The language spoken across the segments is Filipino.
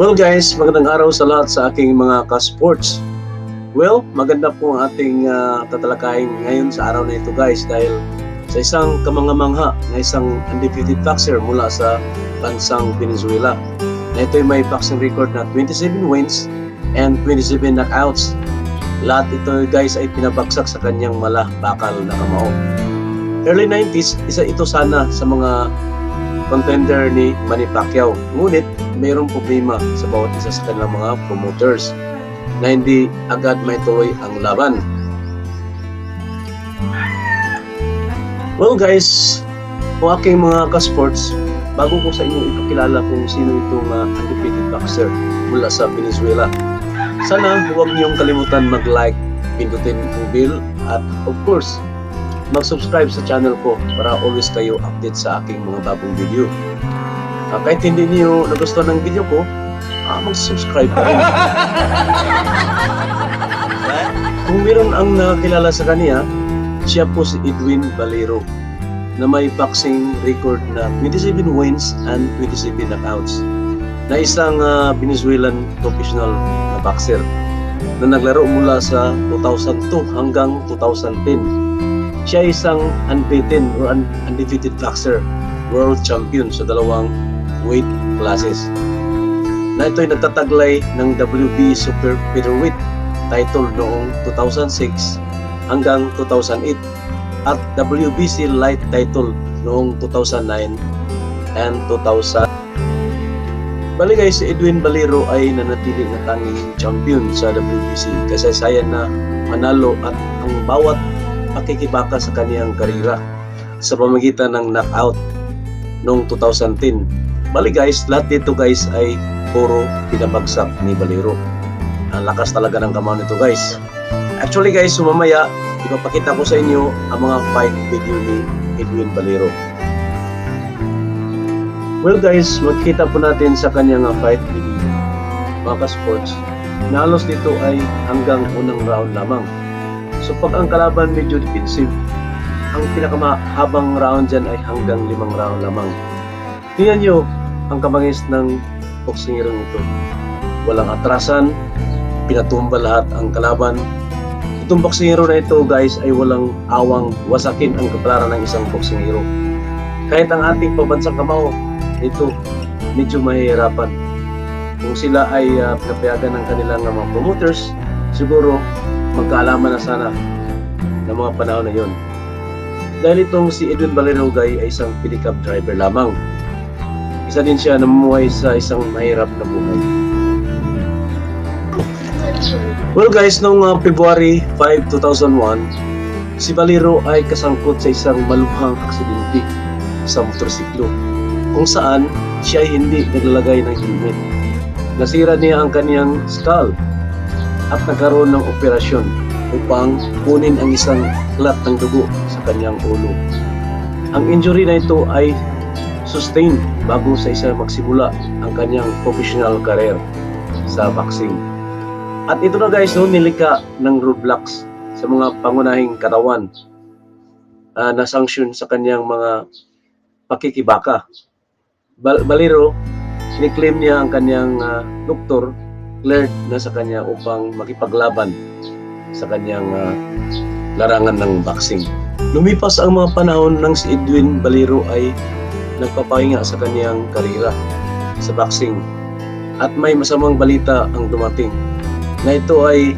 Well guys, magandang araw sa lahat sa aking mga ka-sports. Well, maganda po ang ating uh, tatalakayin ngayon sa araw na ito guys dahil sa isang kamangamangha na isang undefeated boxer mula sa bansang Venezuela. Na ito ay may boxing record na 27 wins and 27 knockouts. Lahat ito guys ay pinabagsak sa kanyang mala bakal na kamao. Early 90s, isa ito sana sa mga contender ni Manny Pacquiao. Ngunit mayroong problema sa bawat isa sa kanilang mga promoters na hindi agad may tuloy ang laban. Well guys, kung aking mga ka-sports, bago ko sa inyo ipakilala kung sino itong uh, undefeated boxer mula sa Venezuela. Sana huwag niyong kalimutan mag-like, pindutin ang bell, at of course, mag-subscribe sa channel ko para always kayo update sa aking mga bagong video. Uh, kahit hindi niyo nagustuhan ng video ko, uh, mag-subscribe pa rin. Kung meron ang nakilala sa kanya, siya po si Edwin Valero na may boxing record na 27 wins and 27 knockouts na isang uh, Venezuelan professional na boxer na naglaro mula sa 2002 hanggang 2010. Siya ay isang unbeaten or un- undefeated boxer, world champion sa dalawang weight classes. Na ito'y nagtataglay ng WB Super Featherweight title noong 2006 hanggang 2008 at WBC Light title noong 2009 and 2000. Bali guys, si Edwin Valero ay nanatili na tanging champion sa WBC kasaysayan na manalo at ang bawat pakikibaka sa kaniyang karira sa pamagitan ng knockout noong 2010. Bali guys, lahat dito guys ay puro pinabagsak ni Valero. Ang lakas talaga ng kamao nito guys. Actually guys, sumamaya, ipapakita ko sa inyo ang mga fight video ni Edwin Valero. Well guys, magkita po natin sa kanyang fight video mga ka-sports na halos dito ay hanggang unang round lamang. So pag ang kalaban medyo defensive, ang pinakamahabang round dyan ay hanggang limang round lamang. Tingnan nyo ang kamangis ng boksingerong ito. Walang atrasan, pinatumba lahat ang kalaban. Itong boksingero na ito guys ay walang awang wasakin ang kapalaran ng isang boksingero. Kahit ang ating pabansang kamao, ito medyo mahihirapan. Kung sila ay uh, pinapayagan ng kanilang uh, mga promoters, siguro magkaalaman na sana ng mga panahon na yon. Dahil itong si Edwin Valero Gay ay isang pedicab driver lamang. Isa din siya namumuhay sa isang mahirap na buhay. Well guys, noong uh, February 5, 2001, si Valero ay kasangkot sa isang malubhang aksidente sa motorsiklo kung saan siya ay hindi naglalagay ng helmet. Nasira niya ang kaniyang skull at nagkaroon ng operasyon upang kunin ang isang klat ng dugo sa kanyang ulo. Ang injury na ito ay sustained bago sa isa magsimula ang kanyang professional career sa boxing. At ito na guys, no, nilika ng roadblocks sa mga pangunahing katawan uh, na sanction sa kanyang mga pakikibaka. Bal- Balero, kiniklaim niya ang kanyang uh, doktor cleared na sa kanya upang makipaglaban sa kanyang uh, larangan ng boxing. Lumipas ang mga panahon nang si Edwin Balero ay nagpapahinga sa kanyang karira sa boxing at may masamang balita ang dumating na ito ay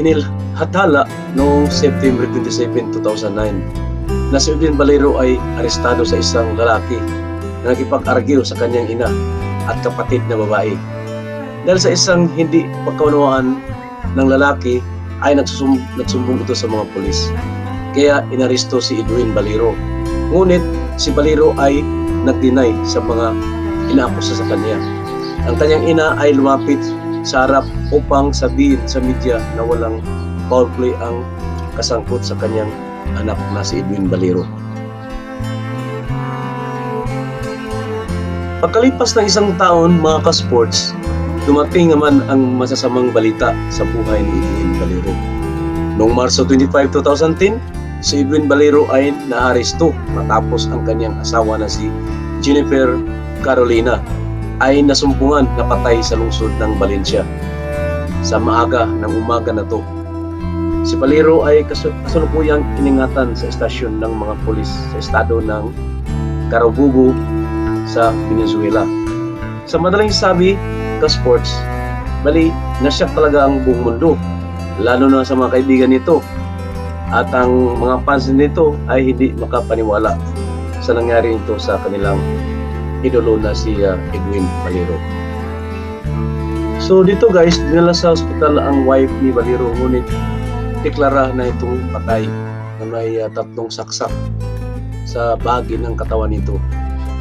inilhatala noong September 27, 2009 na si Edwin Balero ay arestado sa isang lalaki na nakipag-argue sa kanyang ina at kapatid na babae. Dahil sa isang hindi pagkaunawaan ng lalaki ay nagsum nagsumbong ito sa mga pulis. Kaya inaresto si Edwin Balero. Ngunit si Balero ay nag-deny sa mga inaakusa sa kanya. Ang kanyang ina ay lumapit sa harap upang sabihin sa media na walang foul play ang kasangkot sa kanyang anak na si Edwin Balero. Pagkalipas ng isang taon, mga ka-sports, dumating naman ang masasamang balita sa buhay ni Edwin Valero. Noong Marso 25, 2010, si Edwin Valero ay naaresto matapos ang kanyang asawa na si Jennifer Carolina ay nasumpungan na patay sa lungsod ng Valencia sa maaga ng umaga na to. Si Palero ay kasalukuyang iningatan sa estasyon ng mga polis sa estado ng Carabobo sa Venezuela. Sa madaling sabi, ka-sports, bali, nasyak talaga ang buong mundo, lalo na sa mga kaibigan nito. At ang mga fans nito ay hindi makapaniwala sa nangyari nito sa kanilang idolo na si uh, Edwin Valero. So dito guys, dinala sa ospital ang wife ni Valero ngunit deklara na itong patay na may uh, tatlong saksak sa bahagi ng katawan nito.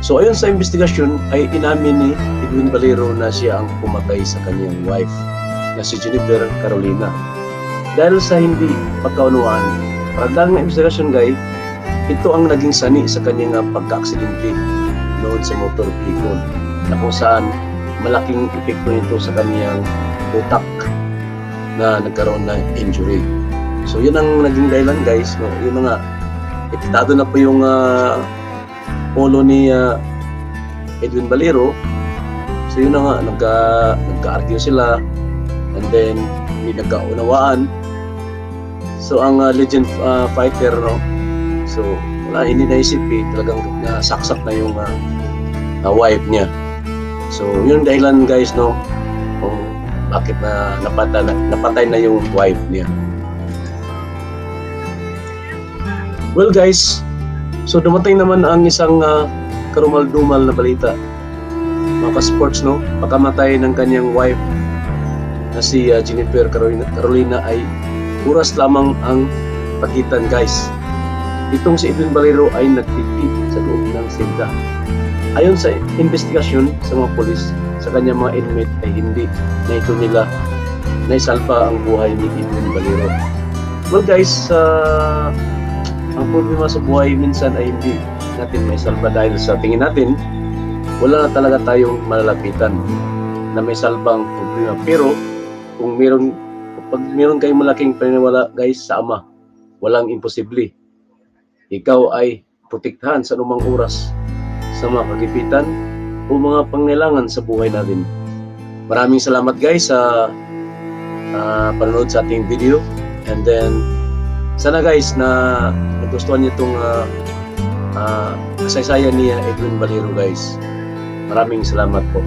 So ayon sa investigasyon ay inamin ni Edwin Valero na siya ang pumatay sa kanyang wife na si Jennifer Carolina. Dahil sa hindi pagkaunawaan, parang na investigasyon guys, ito ang naging sani sa kanyang uh, pagka-aksidente noon sa motor vehicle na kung saan malaking epekto nito sa kanyang utak na nagkaroon ng injury. So yun ang naging dahilan guys, no? yun na nga, ititado na po yung uh, polo ni uh, Edwin Valero. So yun na nga, nagka, nagka-argue sila and then hindi nagkaunawaan. So ang uh, legend uh, fighter, no? So wala, hindi naisip eh, talagang nasaksak na yung uh, uh, wife niya. So yun dahilan guys, no? Kung bakit na napatay na, napatay na yung wife niya. Well guys, so dumating naman ang isang uh, karumal-dumal na balita. Mga ka-sports, no? Pagkamatay ng kanyang wife na si uh, Jennifer Carolina, Carolina ay oras lamang ang pagitan guys. Itong si Edwin Valero ay nagtipid sa loob ng sinta. Ayon sa investigasyon sa mga polis, sa kanyang mga inmate ay hindi na ito nila naisalpa ang buhay ni Edwin Valero. Well guys, uh, ang problema sa buhay minsan ay hindi natin may salba dahil sa tingin natin wala na talaga tayong malalapitan na may salbang problema. Pero kung meron pag meron kayong malaking paniniwala guys sa Ama, walang imposible. Ikaw ay protektahan sa anumang oras sa mga kagipitan o mga pangailangan sa buhay natin. Maraming salamat guys sa uh, panonood sa ating video and then sana guys na nagustuhan niyo itong uh, uh, kasaysayan ni Edwin Valero guys. Maraming salamat po.